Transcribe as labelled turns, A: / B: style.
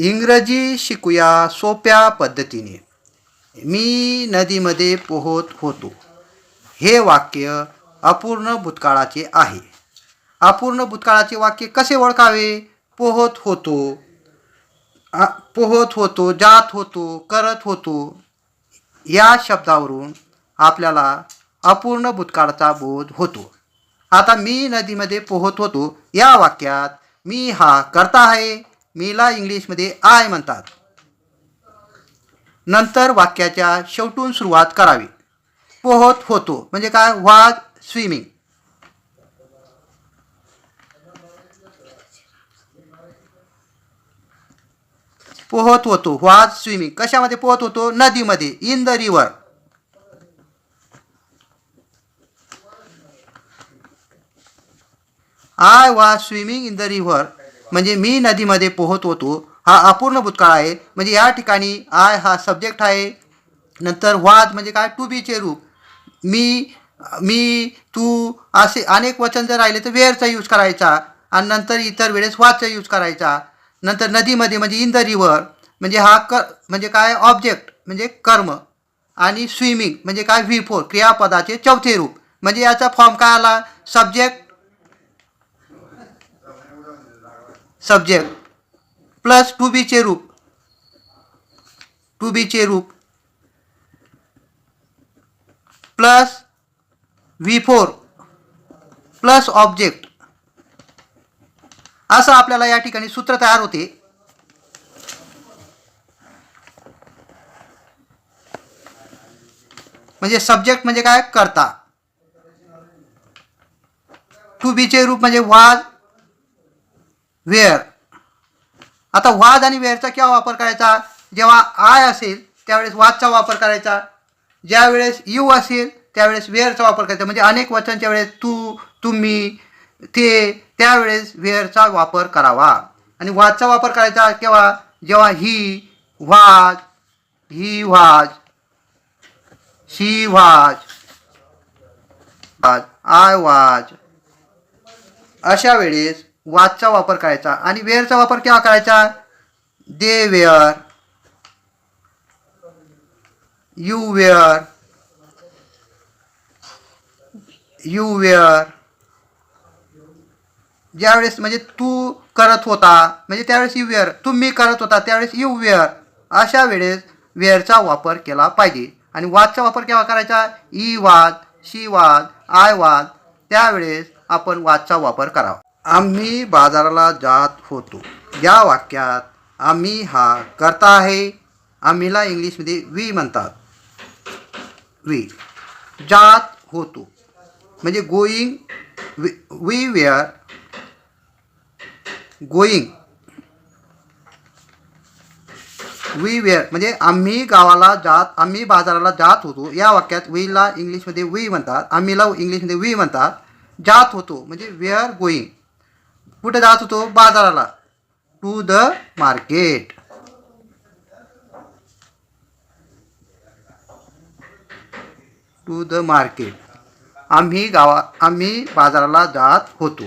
A: इंग्रजी शिकूया सोप्या पद्धतीने. मी नदीमध्ये पोहत होतो. हे वाक्य अपूर्ण भूतकाळाचे आहे. अपूर्ण भूतकाळाचे वाक्य कसे ओळखावे? पोहत होतो. पोहत होतो जात होतो करत होतो. या शब्दावरून आपल्याला अपूर्ण भूतकाळाचा बोध होतो. आता मी नदीमध्ये पोहत होतो. या वाक्यात मी हा करता आहे. मीला इंग्लिशमध्ये आय म्हणतात. नंतर वाक्याच्या शेवटून सुरुवात करावी. पोहत होतो. म्हणजे काय? वाज स्विमिंग. पोहत होतो. वाज स्विमिंग. कशामध्ये पोहत होतो? नदीमध्ये. In the river I was swimming in the river म्हणजे मी नदीमध्ये पोहत होतो. हा अपूर्ण भूतकाळ आहे. म्हणजे या ठिकाणी आय हा सब्जेक्ट आहे. नंतर वाद म्हणजे काय? टू बीचे रूप. मी मी तू असे अनेक वचन जर राहिले तर वेअरचा यूज करायचा. आणि नंतर इतर वेळेस वाजचा यूज करायचा. नंतर नदीमध्ये म्हणजे इन द रिव्हर म्हणजे हा क म्हणजे काय? ऑब्जेक्ट म्हणजे कर्म. आणि स्विमिंग म्हणजे काय? व्ही फोर क्रियापदाचे चौथे रूप. म्हणजे याचा फॉर्म काय आला? सब्जेक्ट सब्जेक्ट प्लस टू बीचे रूप. टू बीचे रूप. Plus V four plus object असं आपल्याला या ठिकाणी सूत्र तयार होते. म्हणजे सब्जेक्ट म्हणजे काय? करता. टू बीचे रूप म्हणजे वाज वेअर. आता वाज आणि वेअरचा केव्हा वापर करायचा? जेव्हा आय असेल त्यावेळेस वाजचा वापर करायचा. ज्यावेळेस यू असेल त्यावेळेस वेअरचा वापर करायचा. म्हणजे अनेक वचनच्या वेळेस तू तुम्ही ते त्यावेळेस वेअरचा वापर करावा. आणि वाजचा वापर करायचा केव्हा? जेव्हा ही वाज ही वाज शी वाज वाज आय वाज अशा वेळेस वाचचा वापर करायचा आणि वेअरचा वापर केव्हा करायचा? They were. You were. You were. ज्यावेळेस म्हणजे तू करत होता म्हणजे त्यावेळेस यू वेअर. तुम्ही करत होता त्यावेळेस यू वेअर. अशा वेळेस वेअरचा वापर केला पाहिजे. आणि वादचा वापर केव्हा करायचा? ई वाद शी वाद आय वाद. त्यावेळेस आपण वादचा वापर करावा. आम्ही बाजाराला जात होतो. या वाक्यात आम्ही हा करता आहे. आम्हीला इंग्लिशमध्ये वी म्हणतात. वी. जात होतो. म्हणजे going we were going we were म्हणजे आम्ही गावाला जात आम्ही बाजाराला जात होतो. या वाक्यात वीला इंग्लिशमध्ये वी म्हणतात. आम्हीला इंग्लिशमध्ये वी म्हणतात. जात होतो. म्हणजे वेअर गोईंग कुठे जात होतो? बाजाराला. To the market to the market आम्ही गावा आम्ही बाजाराला जात होतो.